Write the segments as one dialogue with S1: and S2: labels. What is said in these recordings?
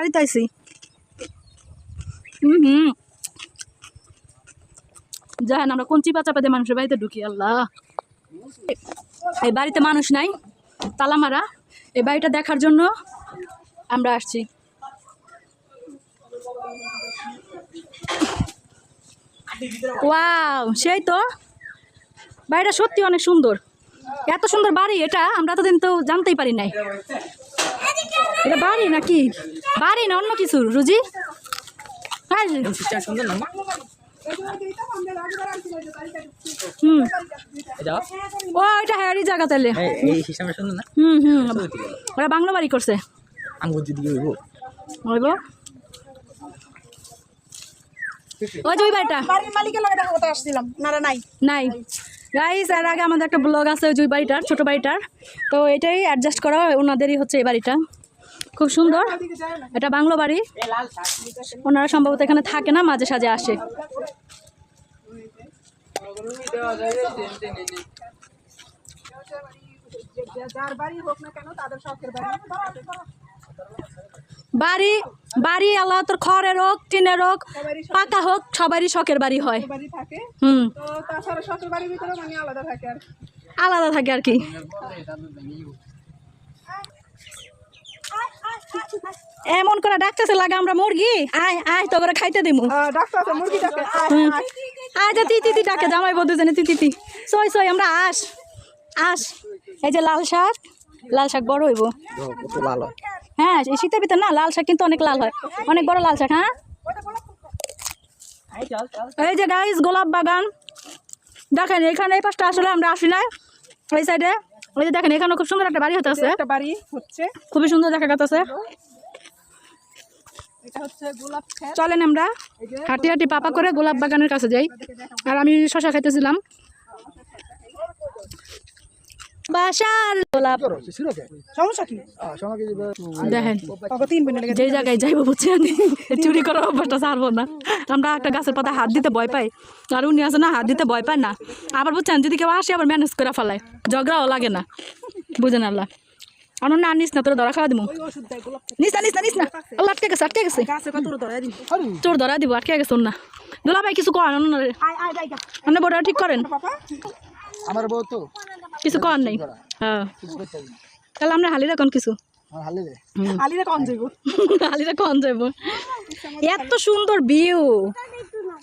S1: বাড়িতে আইসি হুম হুম। যাই আমরা কোন চিপা চাপাতে মানুষের বাড়িতে ঢুকি, আল্লাহ। এই বাড়িতে মানুষ নাই, তালা মারা। এই বাড়িটা দেখার জন্য আমরা আসছি। ওয়াও, সেই তো। বাড়িটা সত্যি অনেক সুন্দর। এত সুন্দর বাড়ি, এটা আমরা তো দিন তো জানতেই পারি নাই। এটা বাড়ি নাকি? বাড়ি না অন্য কিছু রুজি? হ্যাঁ।
S2: সিস্টেম সুন্দর না
S1: হুম। ও এটা হ্যারি জায়গা তাহলে।
S2: না?
S1: হুম হুম। ওরা বাংলা বাড়ি করছে।
S2: আঙ্গুর দিদি হইব
S1: হইব ওই যে ওই বাড়িটা।
S3: বাড়ির মালিকের লগে দেখা কথা আসছিলাম নারা নাই।
S1: নাই। গাইস এর আগে আমাদের একটা ব্লগ আছে ওই বাড়িটার ছোটো বাড়িটার। তো এটাই অ্যাডজাস্ট করা ওনাদেরই হচ্ছে এই বাড়িটা। খুব সুন্দর। এটা বাংলো বাড়ি। ওনারা সম্ভবত এখানে থাকে না মাঝে সাঝে আসে।
S3: বাড়ি বাড়ি।
S1: আল্লাহ তোর খড়ের হোক টিনের হোক পাকা হোক সবারই শখের বাড়ি হয়। হুম।
S3: মানে আলাদা থাকে আর
S1: আলাদা থাকে আর কি। এমন করে ডাকতেছে লাগে আমরা মুরগি? আয় আয় তো করে খাইতে দিমু।
S3: আয়,
S1: যে তিতি তি ডাকে জামাই বধু জানে তিতি তি সই সই আমরা আস আস। এই যে লাল শাক লাল শাক বড় হইব।
S2: হয়
S1: এই শীতের ভিতর না লাল শাক কিন্তু অনেক লাল হয়। অনেক বড় লাল শাক হ্যাঁ? এই যে গাইস গোলাপ বাগান। দেখেন এখানে এই পাশটা আসলে আমরা আসি নাই এই সাইডে ওই যে দেখেন এখানে খুব সুন্দর একটা বাড়ি হতেছে
S3: একটা বাড়ি হচ্ছে।
S1: খুবই সুন্দর দেখা যাচ্ছে
S3: এটা হচ্ছে গোলাপ ক্ষেত।
S1: চলেন আমরা হাঁটি হাঁটি পাপা করে গোলাপ বাগানের কাছে যাই। আর আমি শশা খাইতেছিলাম। বাসার গোলাপ
S3: সমস্যা কি?
S1: দেখেন।
S3: তবে তিন মিনিট লেগে
S1: যে জায়গায় যাইবো বুঝছেন চুরি করার অভ্যাসটা ছাড়বো না। আমরা একটা গাছের পাতা হাত দিতে ভয় পাই। আর উনি আছে না হাত দিতে ভয় পায় না। আবার বুঝছেন যদি কেউ আসে আবার ম্যানেজ করে ফেলায়। ঝগড়াও লাগে না। বুঝেন আল্লাহ। আমার না নিস না তোর ধরা খাওয়া দিব নিস না নিস না নিস না। আল্লাহ আটকে গেছে আটকে গেছে।
S3: গাছে কত
S1: তোর ধরা দিব আটকে গেছে না। দুলা ভাই কিছু করেন না বড় ঠিক করেন।
S2: আমার বউ তো।
S1: কিছু করার নেই। হ্যাঁ। তাহলে আমরা হালি রাখুন কিছু?
S2: আমার হালে
S3: কন যাইব?
S1: হালিরা কন যাব এত সুন্দর ভিউ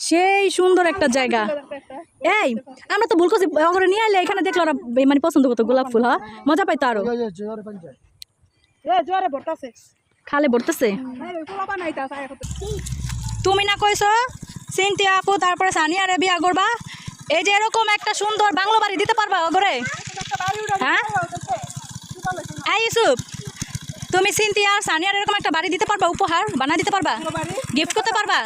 S1: সেই সুন্দর একটা জায়গা। এই আমরা তো ভুল করছি। নিয়ে আইলে এখানে দেখলে ওরা মানে পছন্দ করতো গোলাপ ফুল হ্যাঁ? মজা পাইতো আরও।
S3: এ জোরে বর্তাছে
S1: খালে ভরতেছে?
S3: হ্যাঁ
S1: তুমি না কইছো সিনতিয়া আপু তারপরে সানিয়ারে বিয়া করবা? এই যে এরকম একটা সুন্দর বাংলো বাড়ি দিতে পারবা ওগরে হ্যাঁ? এই ইউসুফ তুমি সিনতিয়া আর সানিয়ার এরকম একটা বাড়ি দিতে পারবা উপহার বানা দিতে পারবা? গিফট করতে পারবা?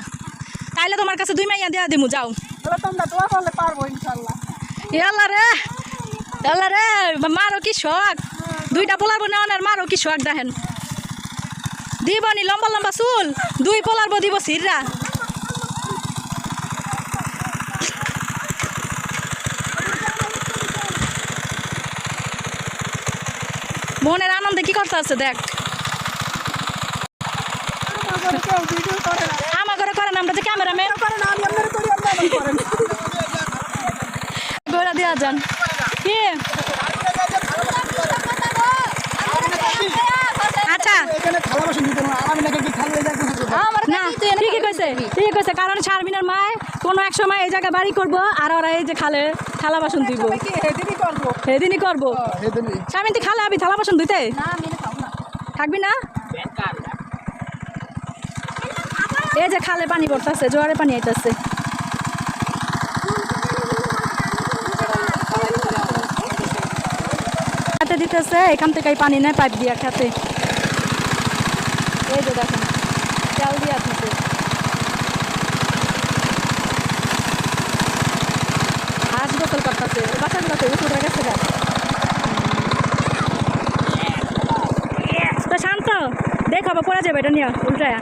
S1: তাইলে তোমার কাছে দুই মাইয়া দেওয়া দিমু যাও। ইয়াল্লা রে ইয়াল্লা রে মারো কি শখ? দুইটা পোলার নেওয়ান আর মারো কি শখ দেখেন। দিব নি লম্বা লম্বা চুল দুই পোলার দিব সিররা। মনের আনন্দে কি করতে আছে দেখ? আমার ঘরে করেন আমরা যে ক্যামেরাম্যান। গোড়া দেওয়া যান। কি? আচ্ছা।
S2: না।
S1: ঠিকই কইছে ঠিকই কইছে কারণ শারমিনার মায় কোনো এক সময় এই জায়গায় বাড়ি করব আর ওরা এই যে খালে। থালা বাসন দিব
S3: এদিনই করব?
S1: সেদিনই করব।
S2: হেদিনই
S1: তুই খালে আবি থালা বাসন ধুইতে? থাকবি না? এই যে খালে পানি পড়তেছে জোয়ারে পানি আইতেছে। খেতে দিতেছে এখান থেকে পানি নেয় পাইপ দিয়া খেতে। এই যে দেখেন চাল দিয়া দিতে গোসল করতেছে বাচ্চাগুলো তো উঠে গেছে তো শান্ত দেখাবো পড়ে যাবে এটা নিয়ে, উল্টায়।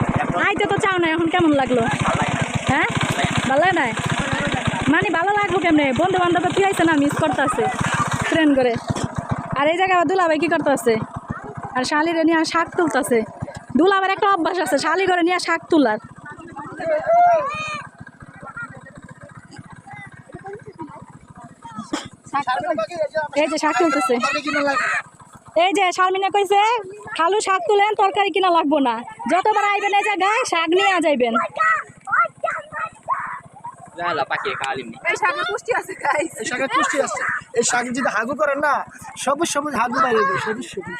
S1: আইতে তো চাও না, এখন কেমন লাগল? হ্যাঁ? ভালো লাগে না মানে ভালো লাগবো কেমনে? বন্ধু বান্ধব তুই আইসে না মিস করতেছে? ট্রেন করে। আর এই জায়গায় দুলাভাই কি করতেছে? আর শালিরে নিয়ে শাক তুলতেছে। দুলাবার একটা অভ্যাস আছে, শালি করে নিয়ে শাক তোলার। এই যে শাক তুলতেছে। এই যে শারমিনা কইছে খালু শাক তুলেন তরকারি কিনা লাগবো না। যতবার আইবেন এই জায়গায় শাক নিয়ে যাইবেন.
S3: এই শাকে পুষ্টি আছে
S2: এই শাকের পুষ্টি আছে। এই শাক যদি হাগু করেন না সবুজ সবুজ হাগু বাইরে যাবে সবুজ সবুজ।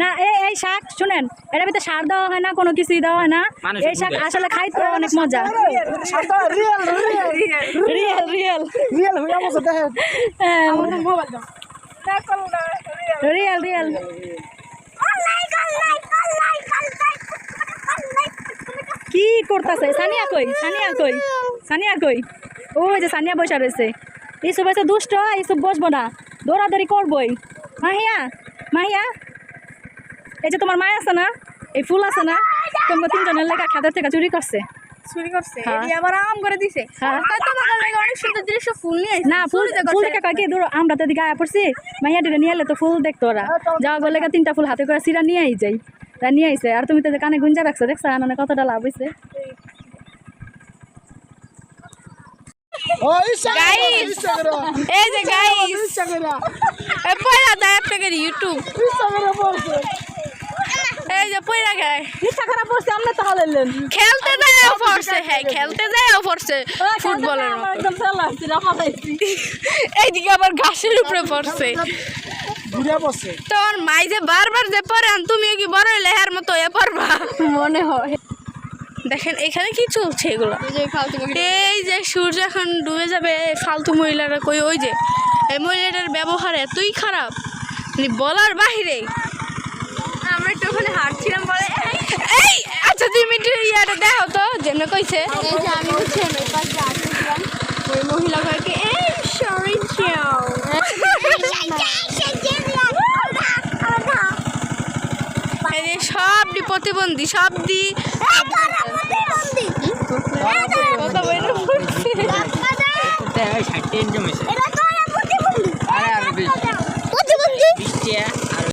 S1: না এই এই শাক শুনেন এটার ভিতরে সার দেওয়া হয় না কোনো কিছুই দেওয়া হয় না। এই শাক আসলে খাইতে অনেক মজা।
S2: Real real
S1: real real
S2: real হয়ে গেছে দেখেন
S1: রিয়েল রিয়েল কি করতেছে? সানিয়া কই? সানিয়া কই? সানিয়া কই? ওই যে সানিয়া বসে রয়েছে। এইসব হচ্ছে দুষ্ট এইসব বসবো না। দৌড়াদৌড়ি করবই। মাহিয়া মাহিয়া। এই যে তোমার মায় আছে না? এই ফুল আছে না? তোমাকে তিনজনের লেখা খাতা থেকে চুরি করছে।
S3: চুরি করছে
S1: হ্যাঁ।
S3: আবার আম করে দিছে।
S1: হ্যাঁ।
S3: কত ভালো লাগে অনেক সুন্দর দৃশ্য ফুল নিয়ে
S1: না ফুল ফুল দেখা কয় কি দূর আমরা তো এদিকে আয়া পড়ছি মাইয়া ডিরে নিয়ে এলে তো ফুল দেখতো ওরা। যাওয়া গেলে তিনটা ফুল হাতে করে সিরা নিয়ে আই যাই। তা নিয়ে আইছে আর তুমি তো কানে গুঞ্জা রাখছো দেখছ? আননে কতটা লাভ
S2: করে
S4: এই যে গাইস
S2: ইচ্ছা করে।
S4: পয়লা দেয় ইউটিউব? এই যে পয়লা গায়
S1: ইচ্ছা খারাপ পড়ছে আমরা তাহলে লেন
S4: খেলতে যায়ও পড়ছে হ্যাঁ খেলতে যায়ও পড়ছে ফুটবলের মতো।
S1: একদম চালাচ্ছি রামাইছি
S4: এইদিকে আবার ঘাসের উপরে পড়ছে।
S2: ঘুরে
S4: তোর মাই যে বারবার যে পড়েন তুমিও কি বড় লেহার মতো এ পড়বা?
S1: মনে হয়।
S4: দেখেন এখানে কি চলছে এগুলো? এই যে সূর্য এখন ডুবে যাবে ফালতু মহিলারা কই ওই যে এই মহিলাটার ব্যবহার এতই খারাপ। মানে বলার বাহিরে। ওখানে হাঁটছিলাম বলে এই আচ্ছা দুই মিনিট ইয়াটা দেখো তো যেমনি কইছে।
S5: আমি ওই মহিলা
S4: সব দি প্রতিবন্ধী সব দি।
S5: প্রতিবন্ধী।